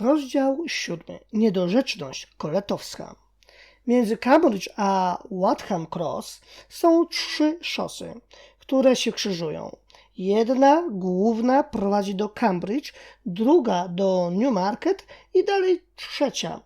Rozdział siódmy. Niedorzeczność koletowska. Między Cambridge a Watham Cross są trzy szosy, które się krzyżują. Jedna główna prowadzi do Cambridge, druga do Newmarket i dalej trzecia.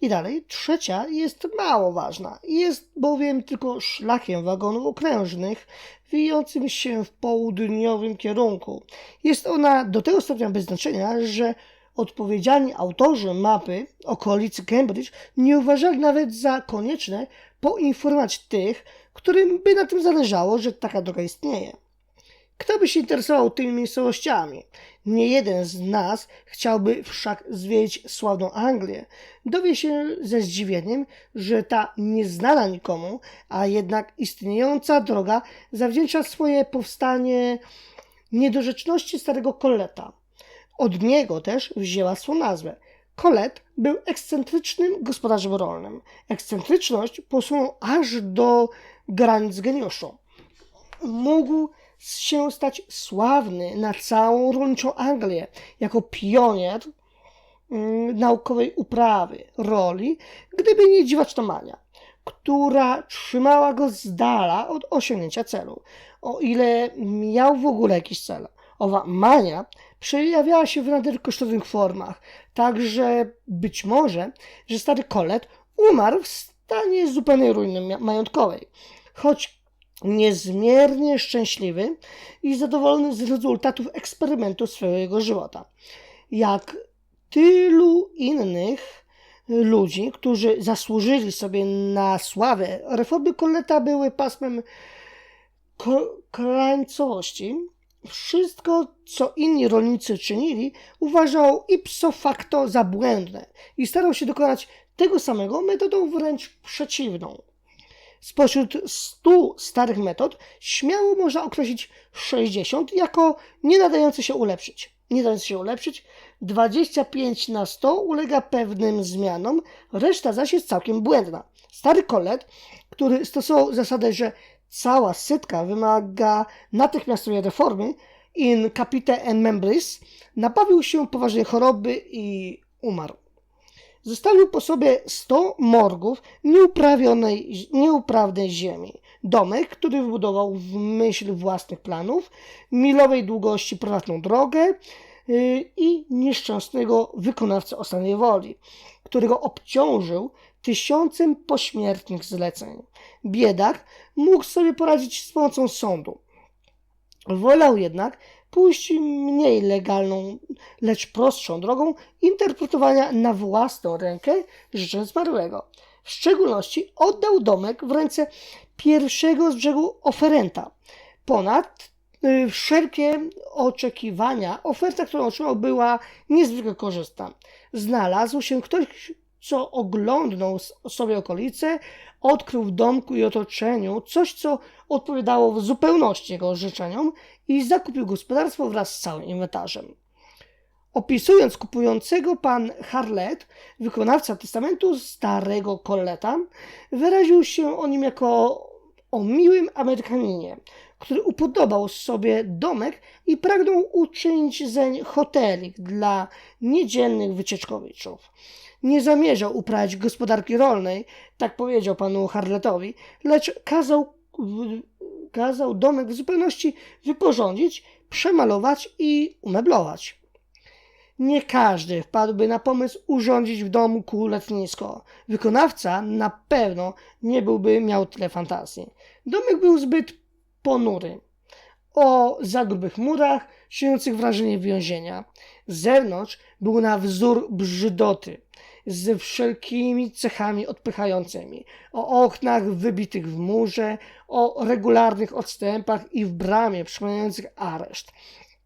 I dalej trzecia jest mało ważna. Jest bowiem tylko szlakiem wagonów okrężnych wijącym się w południowym kierunku. Jest ona do tego stopnia bez znaczenia, że odpowiedzialni autorzy mapy okolicy Cambridge nie uważali nawet za konieczne poinformować tych, którym by na tym zależało, że taka droga istnieje. Kto by się interesował tymi miejscowościami? Nie jeden z nas chciałby wszak zwiedzić sławną Anglię. Dowie się ze zdziwieniem, że ta nieznana nikomu, a jednak istniejąca droga zawdzięcza swoje powstanie niedorzeczności starego Koleta. Od niego też wzięła swą nazwę. Kolet był ekscentrycznym gospodarzem rolnym. Ekscentryczność posunął aż do granic geniuszu. Mógł się stać sławny na całą rolniczą Anglię jako pionier mm, naukowej uprawy roli, gdyby nie dziwaczna mania, która trzymała go z dala od osiągnięcia celu, o ile miał w ogóle jakiś cel. Owa mania przejawiała się w nader kosztownych formach, także być może, że stary kolet umarł w stanie zupełnej ruiny majątkowej. Choć niezmiernie szczęśliwy i zadowolony z rezultatów eksperymentu swojego żywota. Jak tylu innych ludzi, którzy zasłużyli sobie na sławę, reformy Koleta były pasmem krańcowości. Wszystko, co inni rolnicy czynili, uważał ipso facto za błędne i starał się dokonać tego samego metodą wręcz przeciwną. Spośród 100 starych metod śmiało można określić 60 jako nie nadające się ulepszyć. Nie dające się ulepszyć, 25 na 100 ulega pewnym zmianom, reszta zaś jest całkiem błędna. Stary kolet, który stosował zasadę, że cała setka wymaga natychmiastowej reformy, in capite en membris, nabawił się poważnej choroby i umarł. Zostawił po sobie 100 morgów nieuprawionej, nieuprawnej ziemi. Domek, który wybudował w myśl własnych planów, milowej długości prywatną drogę yy, i nieszczęsnego wykonawcę ostatniej woli, którego obciążył tysiącem pośmiertnych zleceń. Biedak mógł sobie poradzić z pomocą sądu. Wolał jednak pójść mniej legalną, lecz prostszą drogą interpretowania na własną rękę życzeń zmarłego. W szczególności oddał domek w ręce pierwszego z brzegu oferenta. Ponad y, wszelkie oczekiwania, oferta, którą otrzymał, była niezwykle korzystna. Znalazł się ktoś, co oglądnął sobie okolice, odkrył w domku i otoczeniu coś, co odpowiadało w zupełności jego życzeniom i zakupił gospodarstwo wraz z całym inwentarzem. Opisując kupującego, pan Harlet, wykonawca testamentu starego Colleta, wyraził się o nim jako o miłym Amerykaninie, który upodobał sobie domek i pragnął uczynić zeń hotelik dla niedzielnych wycieczkowiczów nie zamierzał uprawiać gospodarki rolnej, tak powiedział panu Harletowi, lecz kazał, kazał domek w zupełności wyporządzić, przemalować i umeblować. Nie każdy wpadłby na pomysł urządzić w domku letnisko. Wykonawca na pewno nie byłby miał tyle fantazji. Domek był zbyt ponury. O zagrubych murach, szyjących wrażenie więzienia. Z zewnątrz był na wzór brzydoty ze wszelkimi cechami odpychającymi, o oknach wybitych w murze, o regularnych odstępach i w bramie przypominających areszt.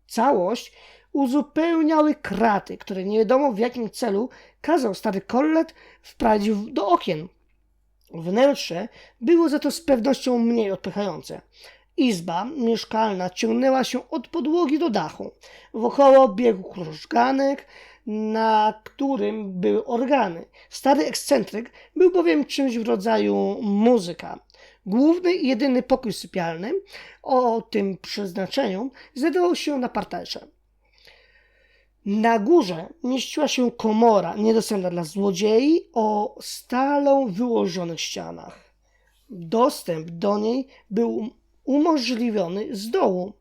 Całość uzupełniały kraty, które nie wiadomo w jakim celu kazał stary kollet wprawić do okien. Wnętrze było za to z pewnością mniej odpychające. Izba mieszkalna ciągnęła się od podłogi do dachu. Wokoło biegł krużganek, na którym były organy. Stary ekscentryk był bowiem czymś w rodzaju muzyka. Główny i jedyny pokój sypialny o tym przeznaczeniu znajdował się na parterze. Na górze mieściła się komora niedostępna dla złodziei o stalą wyłożonych ścianach. Dostęp do niej był umożliwiony z dołu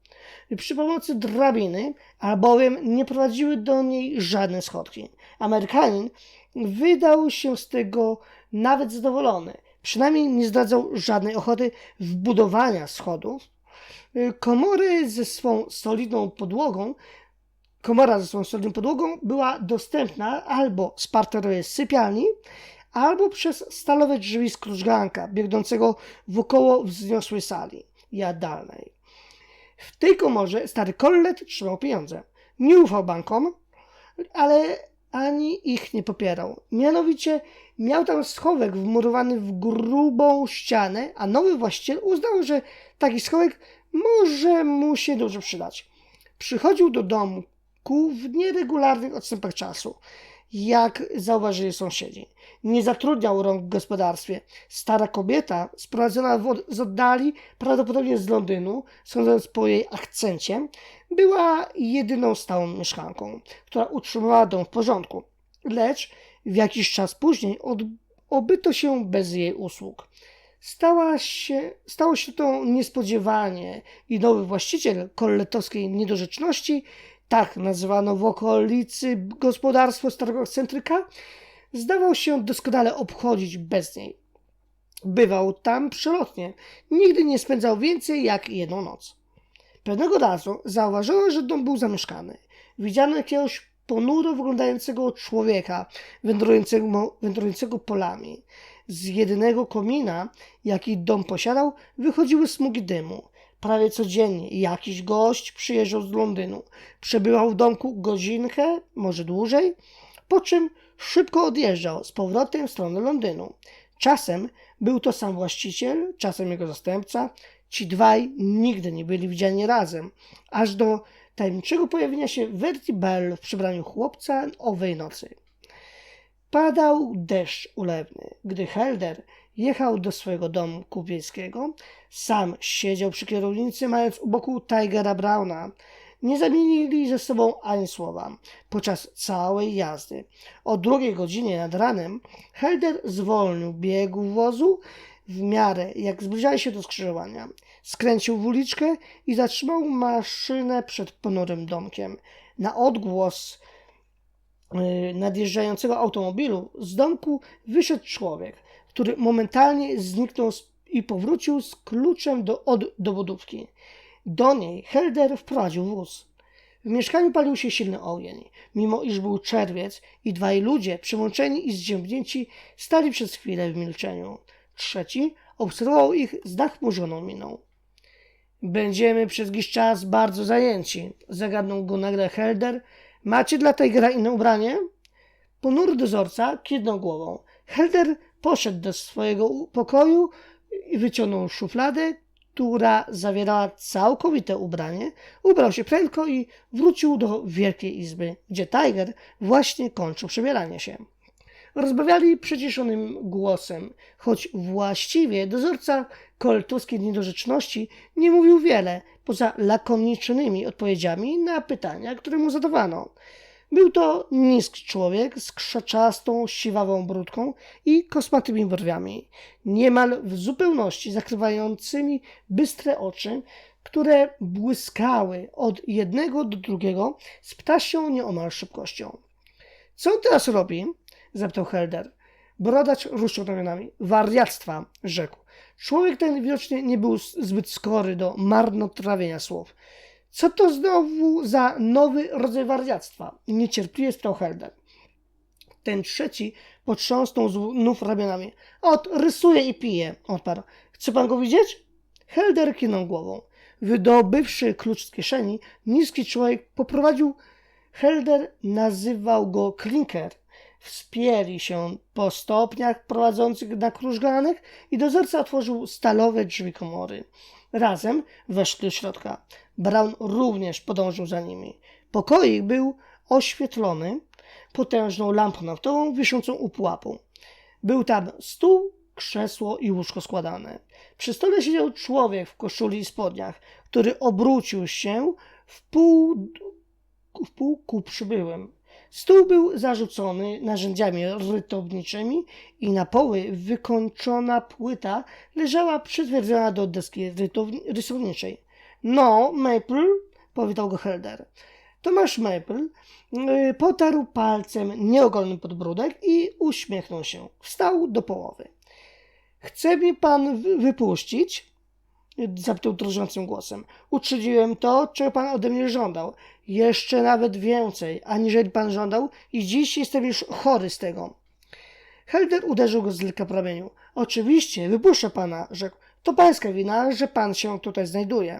przy pomocy drabiny, albowiem nie prowadziły do niej żadne schodki. Amerykanin wydał się z tego nawet zadowolony. Przynajmniej nie zdradzał żadnej ochoty wbudowania schodów. Komory ze swą solidną podłogą komora ze swą solidną podłogą była dostępna albo z parterowej sypialni, albo przez stalowe drzwi z krużganka biegnącego wokoło wzniosłej sali jadalnej. W tej komorze stary Collet trzymał pieniądze. Nie ufał bankom, ale ani ich nie popierał. Mianowicie miał tam schowek wmurowany w grubą ścianę, a nowy właściciel uznał, że taki schowek może mu się dobrze przydać. Przychodził do domu w nieregularnych odstępach czasu, jak zauważyli sąsiedzi. Nie zatrudniał rąk w gospodarstwie. Stara kobieta, sprowadzona z oddali, prawdopodobnie z Londynu, sądząc po jej akcencie, była jedyną stałą mieszkanką, która utrzymywała dom w porządku. Lecz w jakiś czas później od, obyto się bez jej usług. Stała się, stało się to niespodziewanie i nowy właściciel kolletowskiej niedorzeczności tak nazywano w okolicy gospodarstwo starego centryka, zdawał się doskonale obchodzić bez niej. Bywał tam przelotnie, nigdy nie spędzał więcej jak jedną noc. Pewnego razu zauważyła, że dom był zamieszkany. Widziano jakiegoś ponuro wyglądającego człowieka wędrującego, wędrującego polami. Z jedynego komina, jaki dom posiadał, wychodziły smugi dymu. Prawie codziennie jakiś gość przyjeżdżał z Londynu. Przebywał w domku godzinkę, może dłużej, po czym szybko odjeżdżał z powrotem w stronę Londynu. Czasem był to sam właściciel, czasem jego zastępca. Ci dwaj nigdy nie byli widziani razem, aż do tajemniczego pojawienia się Verti Bell w przebraniu chłopca owej nocy. Padał deszcz ulewny. Gdy Helder jechał do swojego domu kupieckiego, sam siedział przy kierownicy, mając u boku Tigera Browna. Nie zamienili ze sobą ani słowa podczas całej jazdy. O drugiej godzinie nad ranem Helder zwolnił biegu wozu w miarę jak zbliżali się do skrzyżowania. Skręcił w uliczkę i zatrzymał maszynę przed ponurym domkiem. Na odgłos Y, nadjeżdżającego automobilu z domku wyszedł człowiek, który momentalnie zniknął i powrócił z kluczem do, od dowodówki. Do niej Helder wprowadził wóz. W mieszkaniu palił się silny ogień. Mimo iż był czerwiec i dwaj ludzie, przyłączeni i zziębnięci, stali przez chwilę w milczeniu. Trzeci obserwował ich z nachmurzoną miną. Będziemy przez jakiś czas bardzo zajęci, zagadnął go nagle Helder, Macie dla tej gra inne ubranie? Ponury dozorca kiwnął głową. Helder poszedł do swojego pokoju i wyciągnął szufladę, która zawierała całkowite ubranie, ubrał się prędko i wrócił do wielkiej izby, gdzie Tiger właśnie kończył przebieranie się. Rozmawiali przyciszonym głosem, choć właściwie dozorca koltuskiej niedorzeczności nie mówił wiele, poza lakonicznymi odpowiedziami na pytania, które mu zadawano. Był to niski człowiek z krzaczastą, siwawą brudką i kosmatymi brwiami, niemal w zupełności zakrywającymi bystre oczy, które błyskały od jednego do drugiego z ptasią nieomal szybkością. Co on teraz robi? zapytał Helder. Brodacz ruszył ramionami. Wariactwa, rzekł. Człowiek ten widocznie nie był zbyt skory do marnotrawienia słów. Co to znowu za nowy rodzaj wariactwa? Niecierpliwie spytał Helder. Ten trzeci potrząsnął znów ramionami. Ot, rysuje i pije, odparł. Chce pan go widzieć? Helder kinął głową. Wydobywszy klucz z kieszeni, niski człowiek poprowadził. Helder nazywał go Klinker wspięli się po stopniach prowadzących na krużganek i dozorca otworzył stalowe drzwi komory. Razem weszli do środka. Brown również podążył za nimi. Pokoik był oświetlony potężną lampą naftową wiszącą u pułapu. Był tam stół, krzesło i łóżko składane. Przy stole siedział człowiek w koszuli i spodniach, który obrócił się w pół w pół ku przybyłym. Stół był zarzucony narzędziami rytowniczymi i na poły wykończona płyta leżała przytwierdzona do deski rysowniczej. No, Maple, powitał go Helder. Tomasz Maple y, potarł palcem nieogolny podbródek i uśmiechnął się. Wstał do połowy. Chce mi pan wy- wypuścić? Zapytał drżącym głosem. Uczyniłem to, czego pan ode mnie żądał. Jeszcze nawet więcej, aniżeli pan żądał i dziś jestem już chory z tego. Helder uderzył go z lekka po ramieniu. Oczywiście, wypuszczę pana, rzekł. To pańska wina, że pan się tutaj znajduje.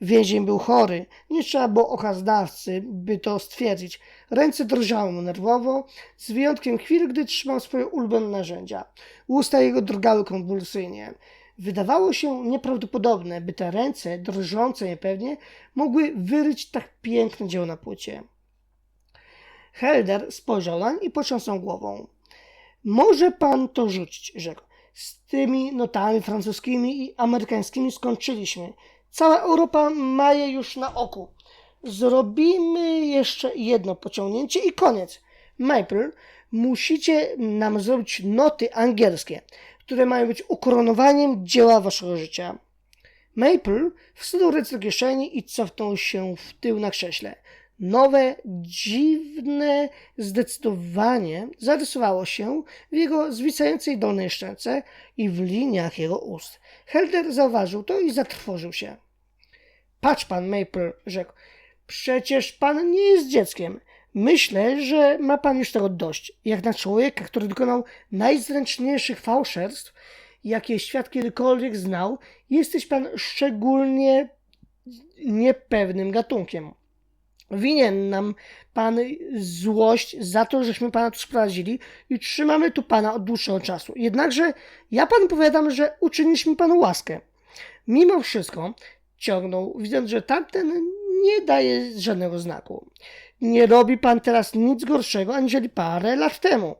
Więzień był chory, nie trzeba było okaznawcy, by to stwierdzić. Ręce drżały mu nerwowo, z wyjątkiem chwil, gdy trzymał swoje ulubione narzędzia. Usta jego drgały konwulsyjnie. Wydawało się nieprawdopodobne, by te ręce, drżące niepewnie, mogły wyryć tak piękne dzieło na płycie. Helder spojrzał nań i potrząsnął głową. Może pan to rzucić, rzekł. Z tymi notami francuskimi i amerykańskimi skończyliśmy. Cała Europa ma je już na oku. Zrobimy jeszcze jedno pociągnięcie i koniec. Maple, musicie nam zrobić noty angielskie, które mają być ukoronowaniem dzieła waszego życia. Maple wsunął ręce do kieszeni i cofnął się w tył na krześle. Nowe, dziwne zdecydowanie zarysowało się w jego zwisającej dolnej szczęce i w liniach jego ust. Helder zauważył to i zatrwożył się. Patrz pan, Maple, rzekł. Przecież pan nie jest dzieckiem. Myślę, że ma pan już tego dość. Jak na człowieka, który dokonał najzręczniejszych fałszerstw, jakie świat kiedykolwiek znał, jesteś pan szczególnie niepewnym gatunkiem. Winien nam pan złość za to, żeśmy pana tu sprowadzili i trzymamy tu pana od dłuższego czasu. Jednakże ja panu powiadam, że uczyniliśmy panu łaskę. Mimo wszystko ciągnął, widząc, że tamten nie daje żadnego znaku. Nie robi pan teraz nic gorszego, aniżeli parę lat temu.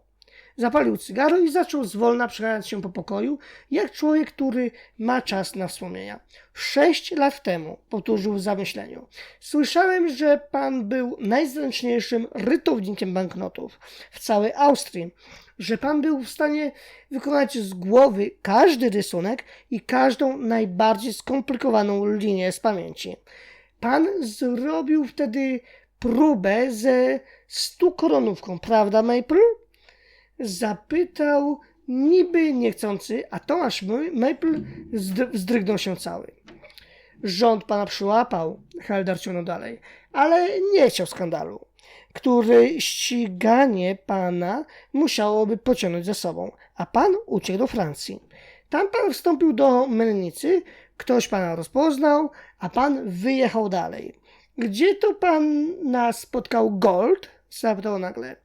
Zapalił cygaro i zaczął zwolna przechadzać się po pokoju, jak człowiek, który ma czas na wspomnienia. Sześć lat temu, powtórzył w zamyśleniu, słyszałem, że pan był najzręczniejszym rytownikiem banknotów w całej Austrii, że pan był w stanie wykonać z głowy każdy rysunek i każdą najbardziej skomplikowaną linię z pamięci. Pan zrobił wtedy próbę ze stu koronówką, prawda, Maple? Zapytał niby niechcący, a Tomasz Maple zdr- wzdrygnął się cały. Rząd pana przyłapał, Helder ciągnął dalej, ale nie chciał skandalu, który ściganie pana musiałoby pociągnąć za sobą, a pan uciekł do Francji. Tam pan wstąpił do mennicy, ktoś pana rozpoznał, a pan wyjechał dalej. Gdzie to pan nas spotkał Gold? zapytał nagle.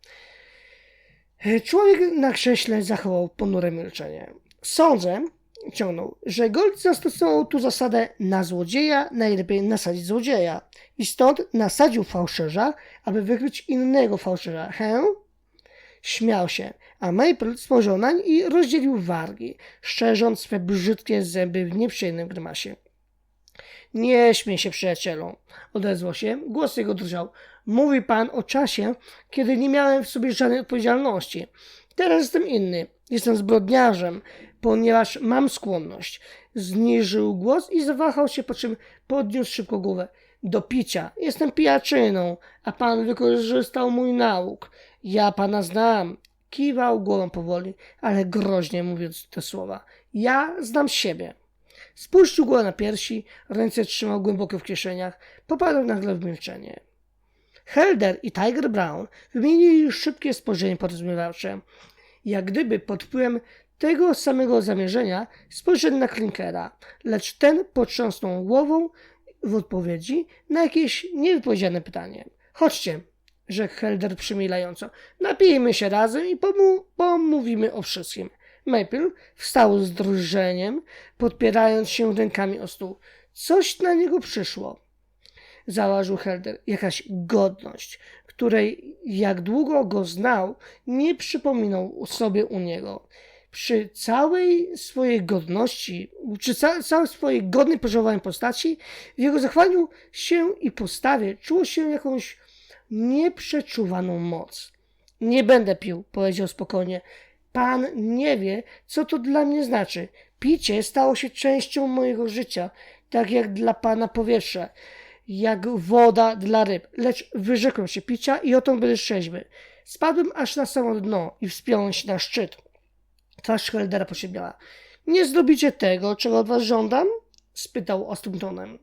Człowiek na krześle zachował ponure milczenie. Sądzę, ciągnął, że Gold zastosował tu zasadę na złodzieja najlepiej nasadzić złodzieja i stąd nasadził fałszerza, aby wykryć innego fałszerza. Hę? Śmiał się, a Maple spojrzał nań i rozdzielił wargi, szczerząc swe brzydkie zęby w nieprzyjemnym grymasie. Nie śmiej się, przyjacielu, odezwał się. Głos jego drżał. Mówi pan o czasie, kiedy nie miałem w sobie żadnej odpowiedzialności. Teraz jestem inny. Jestem zbrodniarzem, ponieważ mam skłonność. Zniżył głos i zawahał się, po czym podniósł szybko głowę. Do picia. Jestem pijaczyną, a pan wykorzystał mój nauk. Ja pana znam. Kiwał głową powoli, ale groźnie mówiąc te słowa. Ja znam siebie. Spuścił głowę na piersi, ręce trzymał głęboko w kieszeniach, popadł nagle w milczenie. Helder i Tiger Brown wymienili szybkie spojrzenie porozumiewawcze. Jak gdyby pod wpływem tego samego zamierzenia spojrzeli na Klinkera, lecz ten potrząsnął głową w odpowiedzi na jakieś niewypowiedziane pytanie. Chodźcie, rzekł Helder przymilająco. Napijmy się razem i pomu- pomówimy o wszystkim. Maple wstał z drżeniem, podpierając się rękami o stół. Coś na niego przyszło. Zauważył Helder. Jakaś godność, której jak długo go znał, nie przypominał sobie u niego. Przy całej swojej godności, przy ca- całej swojej godnej pożałowania postaci, w jego zachowaniu się i postawie czuło się jakąś nieprzeczuwaną moc. Nie będę pił, powiedział spokojnie. Pan nie wie, co to dla mnie znaczy. Picie stało się częścią mojego życia, tak jak dla pana powietrze, jak woda dla ryb. Lecz wyrzekłem się picia i o to trzeźwy. Spadłem aż na samo dno i wspiąłem się na szczyt. Twarz Heldera posiedmiała. Nie zrobicie tego, czego od was żądam? spytał ostrym tonem.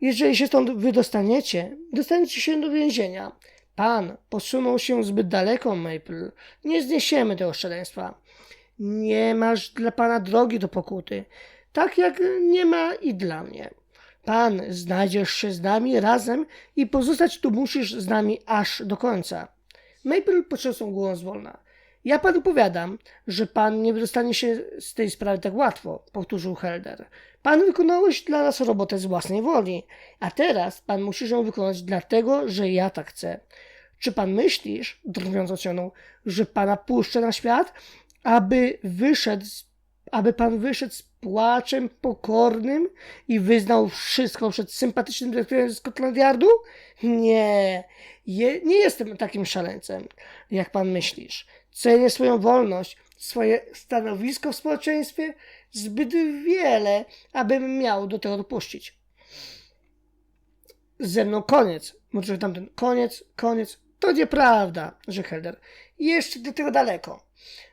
Jeżeli się stąd wydostaniecie, dostaniecie się do więzienia. Pan posunął się zbyt daleko, Maple. Nie zniesiemy tego szaleństwa. Nie masz dla pana drogi do pokuty, tak jak nie ma i dla mnie. Pan znajdziesz się z nami razem i pozostać tu musisz z nami aż do końca. Maple potrząsnął głową zwolna. Ja panu powiadam, że pan nie wydostanie się z tej sprawy tak łatwo, powtórzył Helder. Pan wykonałeś dla nas robotę z własnej woli, a teraz pan musisz ją wykonać dlatego, że ja tak chcę. Czy pan myślisz, drwiąc ocioną, że pana puszczę na świat, aby wyszedł, aby pan wyszedł z płaczem pokornym i wyznał wszystko przed sympatycznym dyrektorem z Scotland Yardu? Nie, je, nie jestem takim szaleńcem, jak pan myślisz. Cenię swoją wolność, swoje stanowisko w społeczeństwie zbyt wiele, abym miał do tego dopuścić. Ze mną koniec, mówił tamten. Koniec, koniec. To nieprawda, że Helder. Jeszcze do tego daleko.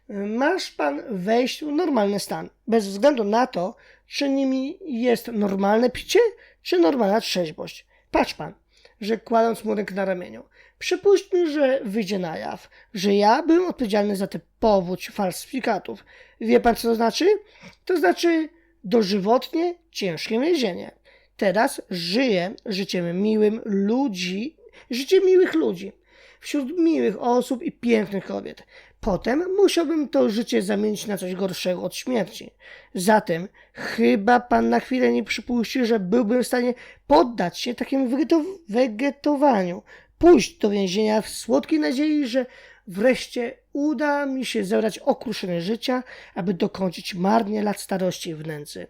Masz pan wejść w normalny stan, bez względu na to, czy nimi jest normalne picie, czy normalna trzeźwość. Patrz pan, że kładąc mu rękę na ramieniu. Przypuśćmy, że wyjdzie na jaw, że ja byłem odpowiedzialny za tę powódź falsyfikatów. Wie pan, co to znaczy? To znaczy dożywotnie ciężkie więzienie. Teraz żyję życiem miłym ludzi, życiem miłych ludzi, wśród miłych osób i pięknych kobiet. Potem musiałbym to życie zamienić na coś gorszego od śmierci. Zatem chyba pan na chwilę nie przypuści, że byłbym w stanie poddać się takiemu wegeto- wegetowaniu, pójść do więzienia w słodkiej nadziei, że wreszcie uda mi się zebrać okruszenie życia, aby dokończyć marnie lat starości w nędzy.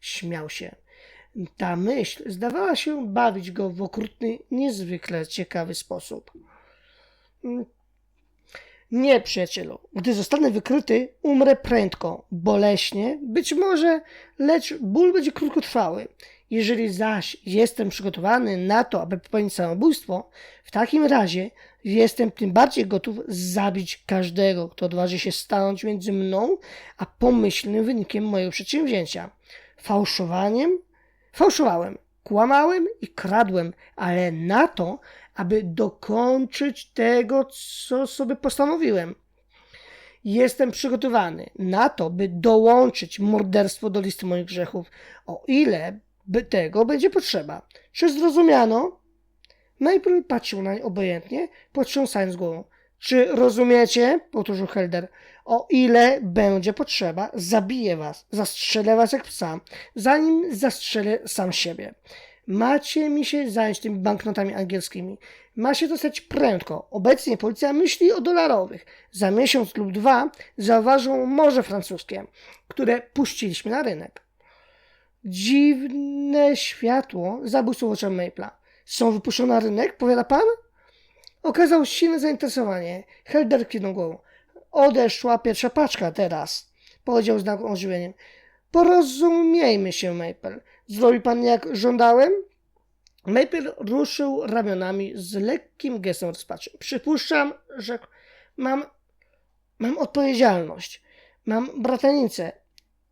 Śmiał się. Ta myśl zdawała się bawić go w okrutny, niezwykle ciekawy sposób. Nie, przyjacielu. Gdy zostanę wykryty, umrę prędko, boleśnie, być może, lecz ból będzie krótkotrwały. Jeżeli zaś jestem przygotowany na to, aby popełnić samobójstwo, w takim razie jestem tym bardziej gotów zabić każdego, kto odważy się stanąć między mną a pomyślnym wynikiem mojego przedsięwzięcia. Fałszowaniem? Fałszowałem, kłamałem i kradłem, ale na to, aby dokończyć tego, co sobie postanowiłem. Jestem przygotowany na to, by dołączyć morderstwo do listy moich grzechów, o ile by tego będzie potrzeba. Czy zrozumiano? Maple patrzył nań obojętnie, potrząsając głową. Czy rozumiecie? powtórzył Helder. O ile będzie potrzeba, zabiję was, zastrzelę was jak psa, zanim zastrzelę sam siebie. Macie mi się zająć tymi banknotami angielskimi. Ma się to stać prędko. Obecnie policja myśli o dolarowych. Za miesiąc lub dwa zauważą morze francuskie, które puściliśmy na rynek. Dziwne światło zabłysło oczach Maple'a. Są wypuszczone na rynek, powiada pan? Okazał silne zainteresowanie. Helder kiwnął głową. Odeszła pierwsza paczka teraz, powiedział z nagłym ożywieniem. Porozumiejmy się, Maple. Zrobi pan jak żądałem? Maple ruszył ramionami z lekkim gestem rozpaczy. Przypuszczam, że mam, mam odpowiedzialność. Mam bratanicę.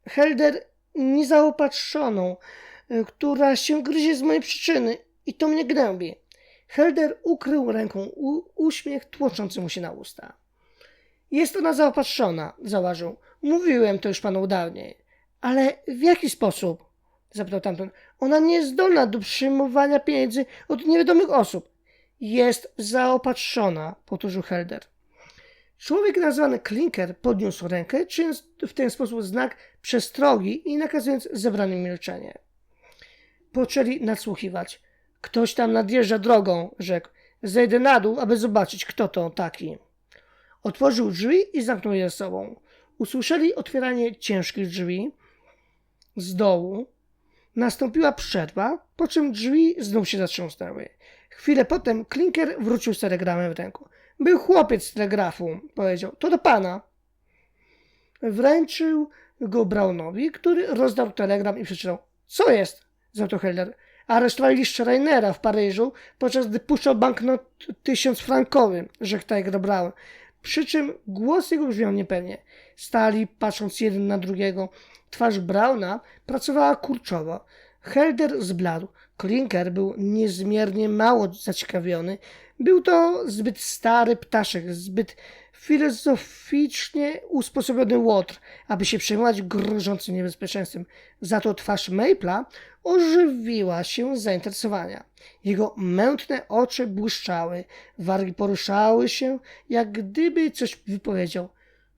Helder niezaopatrzoną, y, która się gryzie z mojej przyczyny i to mnie gnębi. Helder ukrył ręką uśmiech tłoczący mu się na usta. Jest ona zaopatrzona, zauważył. Mówiłem to już panu dawniej. Ale w jaki sposób? Zapytał tamten. Ona nie jest zdolna do przyjmowania pieniędzy od niewiadomych osób. Jest zaopatrzona, powtórzył Helder. Człowiek nazwany Klinker podniósł rękę, czyniąc w ten sposób znak przestrogi i nakazując zebrane milczenie. Poczęli nadsłuchiwać. Ktoś tam nadjeżdża drogą, rzekł. Zejdę na dół, aby zobaczyć, kto to taki. Otworzył drzwi i zamknął je sobą. Usłyszeli otwieranie ciężkich drzwi z dołu. Nastąpiła przerwa, po czym drzwi znów się zatrząsnęły. Chwilę potem Klinker wrócił z telegramem w ręku. Był chłopiec z telegrafu, powiedział. To do pana. Wręczył go Brownowi, który rozdał telegram i przeczytał. Co jest? zapytał Heller. Aresztowali Schrainera w Paryżu, podczas gdy puszczał banknot tysiąc frankowy, rzekł Tiger Brown. Przy czym głos jego brzmiał niepewnie. Stali, patrząc jeden na drugiego. Twarz Brauna pracowała kurczowo. Helder zbladł. Klinker był niezmiernie mało zaciekawiony. Był to zbyt stary ptaszek, zbyt filozoficznie usposobiony łotr, aby się przejmować grożącym niebezpieczeństwem. Za to twarz Mapla ożywiła się z zainteresowania. Jego mętne oczy błyszczały, wargi poruszały się, jak gdyby coś wypowiedział.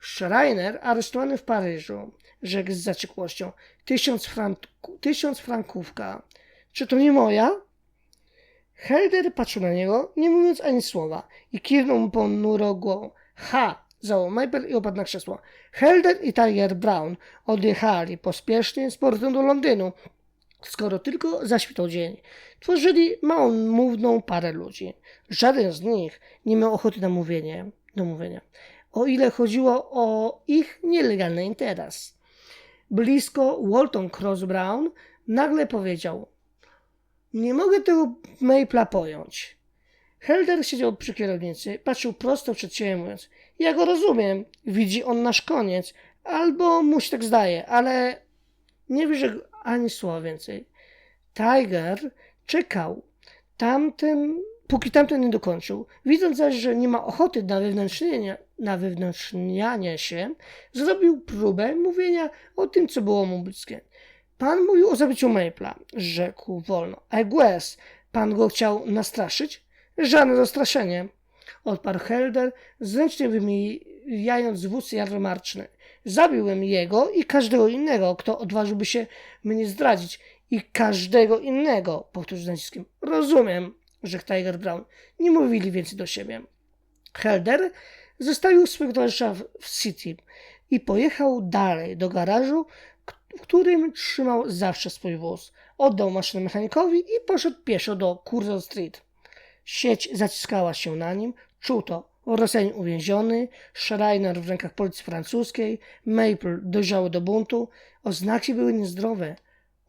Schreiner aresztowany w Paryżu, rzekł z zaciekłością. Tysiąc, franku, tysiąc frankówka. Czy to nie moja? Helder patrzył na niego, nie mówiąc ani słowa, i kiwnął mu ponuro głową. Ha! zawołał Maple i opadł na krzesło. Helder i Tiger Brown odjechali pospiesznie z portem do Londynu, skoro tylko zaświtał dzień. Tworzyli małomówną parę ludzi. Żaden z nich nie miał ochoty na mówienie, do mówienia, o ile chodziło o ich nielegalny interes. Blisko Walton Cross Brown nagle powiedział nie mogę tego Mapla pojąć. Helder siedział przy kierownicy, patrzył prosto przed siebie, mówiąc: Ja go rozumiem, widzi on nasz koniec, albo mu się tak zdaje, ale nie wyrzekł ani słowa więcej. Tiger czekał. Tamten, póki tamten nie dokończył. Widząc zaś, że nie ma ochoty na wewnętrznienie, na wewnętrznianie się, zrobił próbę mówienia o tym, co było mu bliskie. Pan mówił o zabiciu Mapla, rzekł wolno. A Gues, pan go chciał nastraszyć? Żadne zastraszenie, odparł Helder, zręcznie wymijając wóz jarmarczny. Zabiłem jego i każdego innego, kto odważyłby się mnie zdradzić. I każdego innego, powtórzył z naciskiem. Rozumiem, rzekł Tiger Brown. Nie mówili więcej do siebie. Helder zostawił swojego towarzysza w w City i pojechał dalej do garażu, w którym trzymał zawsze swój wóz. Oddał maszynę mechanikowi i poszedł pieszo do Curzon Street. Sieć zaciskała się na nim, czuł to. Rosjanin uwięziony, Schreiner w rękach policji francuskiej, Maple dojrzały do buntu. Oznaki były niezdrowe.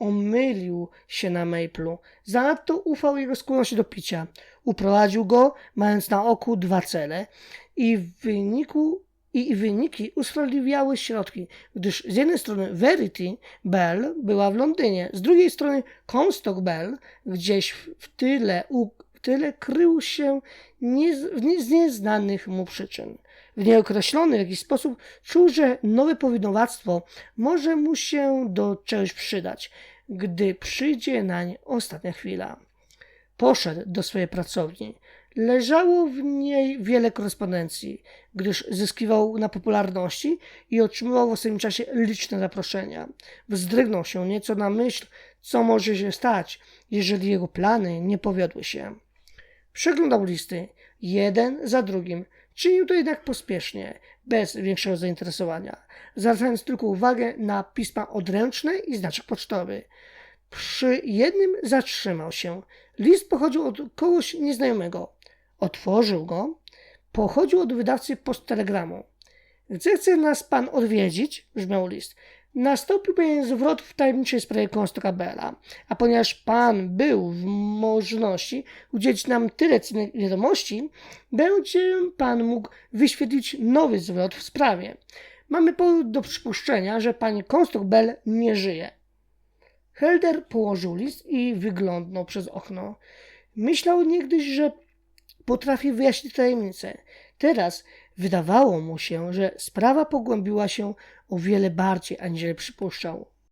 Omylił się na Maple'u. Zanadto ufał jego skłonności do picia. Uprowadził go, mając na oku dwa cele i w wyniku i wyniki usprawiedliwiały środki, gdyż z jednej strony Verity Bell była w Londynie, z drugiej strony Comstock Bell gdzieś w tyle, u, w tyle krył się nie, z nieznanych mu przyczyn. W nieokreślony jakiś sposób czuł, że nowe powinowactwo może mu się do czegoś przydać, gdy przyjdzie nań ostatnia chwila. Poszedł do swojej pracowni. Leżało w niej wiele korespondencji, gdyż zyskiwał na popularności i otrzymywał w ostatnim czasie liczne zaproszenia. Wzdrygnął się nieco na myśl, co może się stać, jeżeli jego plany nie powiodły się. Przeglądał listy, jeden za drugim. Czynił to jednak pospiesznie, bez większego zainteresowania, zwracając tylko uwagę na pisma odręczne i znaczek pocztowy. Przy jednym zatrzymał się. List pochodził od kogoś nieznajomego. Otworzył go. Pochodził od wydawcy posttelegramu. Gdzie chce nas pan odwiedzić? brzmiał list. Nastąpił pewien zwrot w tajemniczej sprawie Konstoka Bella, a ponieważ pan był w możności udzielić nam tyle cennych wiadomości, będzie pan mógł wyświetlić nowy zwrot w sprawie. Mamy powód do przypuszczenia, że pani Konstok Bell nie żyje. Helder położył list i wyglądnął przez okno. Myślał niegdyś, że potrafi wyjaśnić tajemnicę. Teraz wydawało mu się, że sprawa pogłębiła się o wiele bardziej, aniżeli przypuszczał.